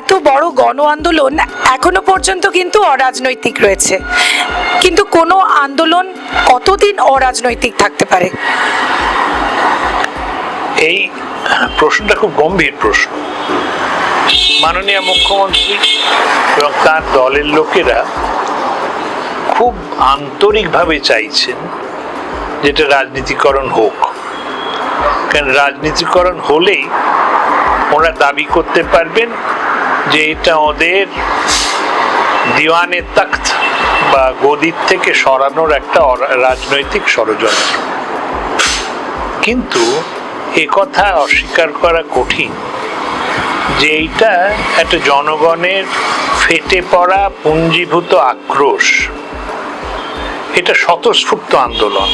এত বড় গণ আন্দোলন এখনও পর্যন্ত কিন্তু অরাজনৈতিক রয়েছে। কিন্তু কোনো আন্দোলন কতদিন অরাজনৈতিক থাকতে পারে? এই প্রশ্নটা খুব গম্ভীর প্রশ্ন। মাননীয় মুখ্যমন্ত্রী এবং তার দলের লোকেরা খুব আন্তরিকভাবে চাইছেন যেটা রাজনীতিকরণ হোক। কারণ রাজনীতিকরণ হলেই ওরা দাবি করতে পারবেন যে এটা ওদের দিওয়ানে তখ্ত বা গদির থেকে সরানোর একটা রাজনৈতিক ষড়যন্ত্র। কিন্তু এ কথা অস্বীকার করা কঠিন যে এইটা একটা জনগণের ফেটে পড়া পুঞ্জীভূত আক্রোশ। এটা স্বতঃস্ফূর্ত আন্দোলন।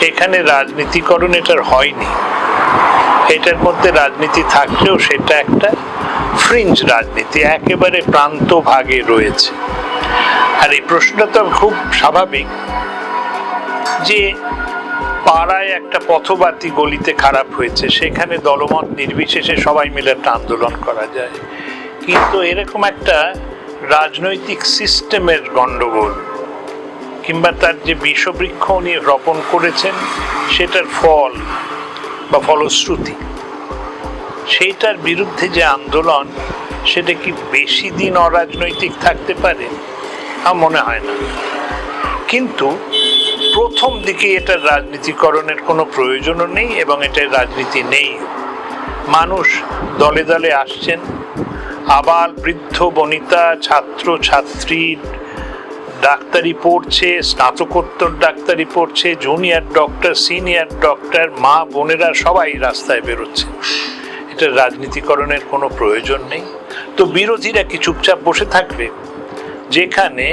এখানে রাজনীতিকরণ এটার হয়নি। এটার মধ্যে রাজনীতি থাকলেও সেটা একটা ফ্রিঞ্জ রাজনীতি একেবারে প্রান্ত ভাগে রয়েছে। আর এই প্রশ্নটা তো খুব স্বাভাবিক যে পাড়ায় একটা পথবাতি গলিতে খারাপ হয়েছে, সেখানে দলমত নির্বিশেষে সবাই মিলে একটা আন্দোলন করা যায়। কিন্তু এরকম একটা রাজনৈতিক সিস্টেমের গণ্ডগোল কিংবা তার যে বিষবৃক্ষ উনি রোপণ করেছেন, সেটার ফল বা ফলশ্রুতি সেইটার বিরুদ্ধে যে আন্দোলন, সেটা কি বেশি দিন অরাজনৈতিক থাকতে পারে? আমার মনে হয় না। কিন্তু প্রথম দিকে এটার রাজনীতিকরণের কোনো প্রয়োজনও নেই এবং এটার রাজনীতি নেই। মানুষ দলে দলে আসছেন। আবার বৃদ্ধ, বনিতা, ছাত্র, ছাত্রী, ডাক্তারি পড়ছে, স্নাতকোত্তর ডাক্তারি পড়ছে, জুনিয়র ডক্টর, সিনিয়র ডক্টর, মা, বোনেরা সবাই রাস্তায় বেরোচ্ছে। এটা রাজনীতিকরণের কোনো প্রয়োজন নেই। তো বিরোধীরা কি চুপচাপ বসে থাকবে? যেখানে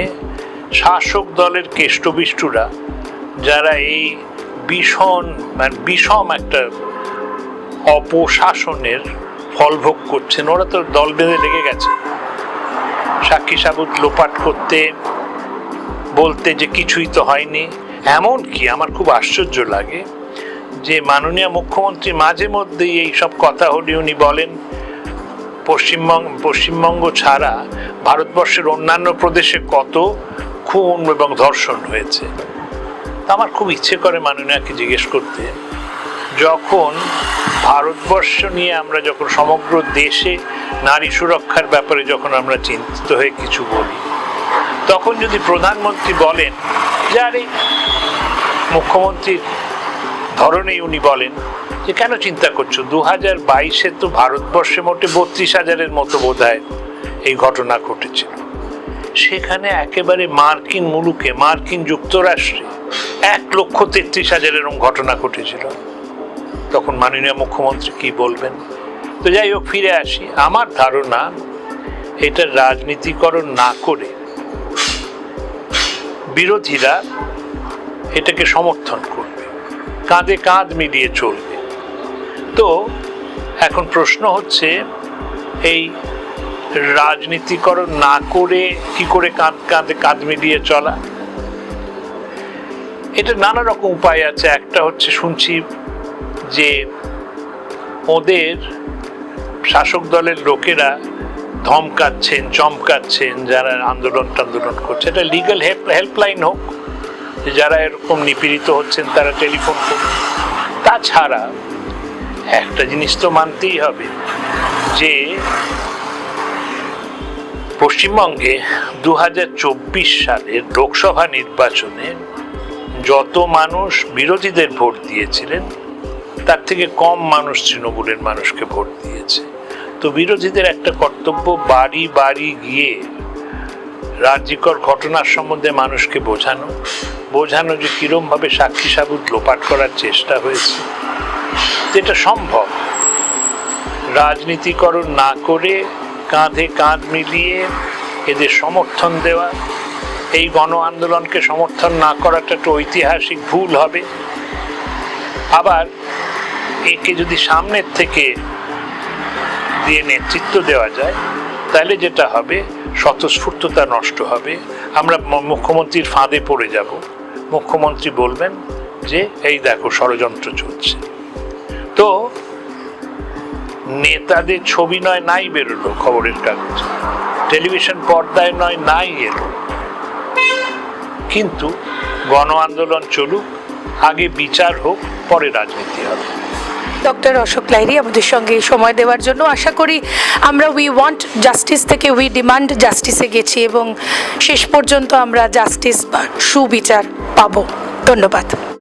শাসক দলের কেষ্টবিষ্টুরা, যারা এই ভীষণ মানে বিষম একটা অপশাসনের ফলভোগ করছেন, ওরা তো দল বেঁধে লেগে গেছে। সাক্ষী সাবুত লোপাট করতে, বলতে যে কিছুই তো হয়নি। এমন কি আমার খুব আশ্চর্য লাগে যে মাননীয় মুখ্যমন্ত্রী মাঝে মধ্যেই এই সব কথা হলে উনি বলেন, পশ্চিমবঙ্গ পশ্চিমবঙ্গ ছাড়া ভারতবর্ষের অন্যান্য প্রদেশে কত খুন এবং ধর্ষণ হয়েছে? আমার খুব ইচ্ছে করে মাননীয়াকে জিজ্ঞেস করতে। যখন ভারতবর্ষ নিয়ে আমরা যখন সমগ্র দেশে নারী সুরক্ষার ব্যাপারে যখন আমরা চিন্তিত হয়ে কিছু বলি, তখন যদি প্রধানমন্ত্রী বলেন যে, আরে, মুখ্যমন্ত্রীর ধরনেই উনি বলেন যে, কেন চিন্তা করছ? দু হাজার বাইশে তো ভারতবর্ষে মোটে বত্রিশ হাজারের মতো বোধ এই ঘটনা ঘটেছিল সেখানে একেবারে মার্কিন মুলুকে, মার্কিন যুক্তরাষ্ট্রে এক লক্ষ তেত্রিশ হাজার এরকম ঘটনা ঘটেছিল। তখন মাননীয় মুখ্যমন্ত্রী কি বলবেন? তো যাই হোক, ফিরে আসি। আমার ধারণা এটা রাজনীতিকরণ না করে বিরোধীরা এটাকে সমর্থন করবে। কাঁধে কাঁধ মিলিয়ে চলবে। তো এখন প্রশ্ন হচ্ছে, এই রাজনীতিকরণ না করে কি করে কাঁধ কাঁধে কাঁধ মিলিয়ে চলা? এটা নানা রকম উপায় আছে। একটা হচ্ছে শুনছি যে ওদের শাসক দলের লোকেরা ধমকাচ্ছেন, চমকাচ্ছেন যারা আন্দোলন টান্দোলন করছে। এটা লিগাল হেল্প হেল্পলাইন হোক যে যারা এরকম নিপীড়িত হচ্ছেন, তারা টেলিফোন করুন। তাছাড়া একটা জিনিস তো মানতেই হবে যে পশ্চিমবঙ্গে দু হাজার চব্বিশ সালের লোকসভা নির্বাচনে যত মানুষ বিরোধীদের ভোট দিয়েছিলেন, তার থেকে কম মানুষ তৃণমূলের মানুষকে ভোট দিয়েছে। তো বিরোধীদের একটা কর্তব্য বাড়ি বাড়ি গিয়ে রাজ্যকর ঘটনার সম্বন্ধে মানুষকে বোঝানো বোঝানো যে কিরমভাবে সাক্ষী সাবুত লোপাট করার চেষ্টা হয়েছে। যেটা সম্ভব। রাজনীতিকরণ না করে কাঁধে কাঁধ মিলিয়ে এদের সমর্থন দেওয়া, এই গণ আন্দোলনকে সমর্থন না করাটা একটা ঐতিহাসিক ভুল হবে। আবার একে যদি সামনের থেকে দিয়ে নেতৃত্ব দেওয়া যায়, তাহলে যেটা হবে স্বতঃস্ফূর্ততা নষ্ট হবে। আমরা মুখ্যমন্ত্রীর ফাঁদে পড়ে যাব। মুখ্যমন্ত্রী বলবেন যে, এই দেখো ষড়যন্ত্র চলছে। তো নেতাদের ছবি নয়, নাই বেরোলো খবরের কাগজ। টেলিভিশন পর্দায় নয়, নাই এলো। কিন্তু গণ আন্দোলন চলুক, আগে বিচার হোক, পরে রাজনীতি হবে। ডক্টর অশোক লাইরি আমাদের সঙ্গে সময় দেওয়ার জন্য। আশা করি আমরা উই ওয়ান্ট জাস্টিস থেকে উই ডিমান্ড জাস্টিসে গেছি এবং শেষ পর্যন্ত আমরা জাস্টিস বা সুবিচার পাবো। ধন্যবাদ।